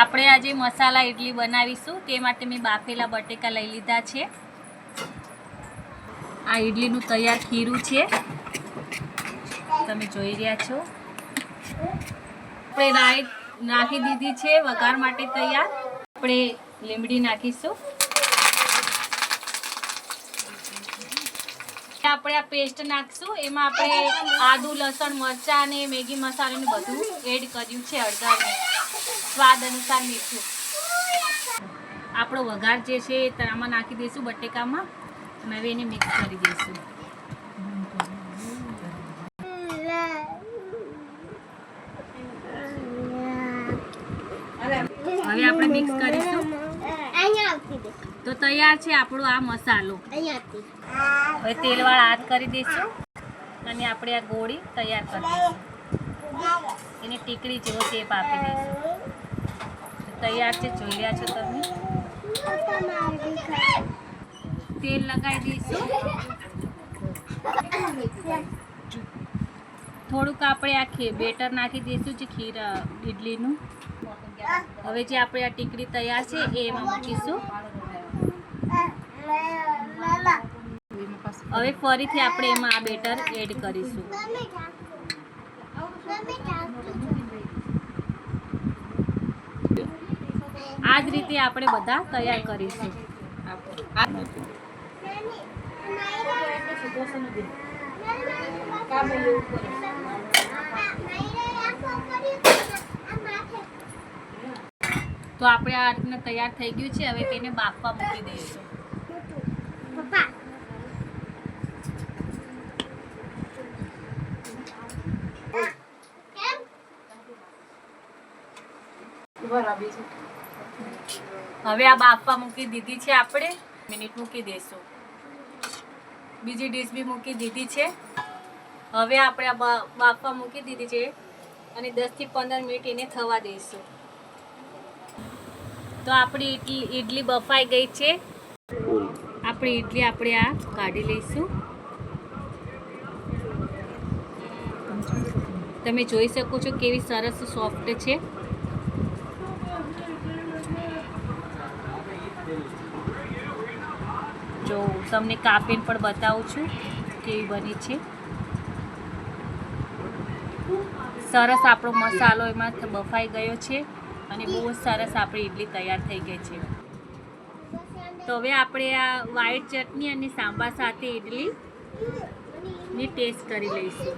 આપણે આજે મસાલા ઇડલી બનાવીશું. તે માટે મેં બાફેલા બટેકા લઈ લીધા છે. આ ઇડલીનું તૈયાર ખીરું છે. તમે જોઈ રહ્યા છો. આપણે રાઈ નાખી દીધી છે, વઘાર માટે તૈયાર. આપણે લીમડી નાખીશું. આપણે આ પેસ્ટ નાખશું. એમાં આપણે આદુ, લસણ, મરચાં અને મેગી મસાલાનું બધું એડ કર્યું છે હળદર સ્વાદ અનુસાર મીઠું. આપણો વઘાર જે છે એ આમાં નાખી દઈશું બટેકામાં. અને હવે એને મિક્સ કરી દઈશું. હવે આપણે મિક્સ કરીશું. તો તૈયાર છે આપણો આ મસાલો. હવે તેલવાળા હાથ કરી દઈશું. અને આપણે આ ગોળી તૈયાર કરી દઈશું. એને ટીકડી જેવો શેપ આપી દઈશું. તૈયાર છે, જોઈ છો તમે. તેલ લગાવી દઈશું. થોડુંક આપણે આ બેટર નાખી દઈશું જે ખીર ઇડલીનું હવે જે આપણે આ ટીકડી તૈયાર છે એ એમાં મૂકીશું. હવે ફરીથી આપણે એમાં આ બેટર એડ કરીશું. આ જ રીતે આપણે બધા તૈયાર કરીશું. તો આપણે આ રીતના તૈયાર થઈ ગયું છે, હવે તેને બાફવા મૂકી દઈશું. હવે આ બાફવા મૂકી દીધી છે આપણે. મિનિટ મૂકી દઈશું. બીજી ડીશ બી મૂકી દીધી છે. હવે આપણે આ બાફવા મૂકી દીધી છે. અને દસથી પંદર મિનિટ એને થવા દઈશું. તો આપણી ઇડલી ઇડલી બફાઈ ગઈ છે. આપણી ઇડલી આપણે આ કાઢી લઈશું. તમે જોઈ શકો છો કેવી સરસ સોફ્ટ છે. જો તમને કાપીને પણ બતાવું છું કેવી બની છે. સરસ આપણો મસાલો એમાં બફાઈ ગયો છે અને બહુ જ સરસ આપણી ઇડલી તૈયાર થઈ ગઈ છે. તો હવે આપણે આ વ્હાઈટ ચટણી અને સાંભાર સાથે ઇડલી ની ટેસ્ટ કરી લઈશું.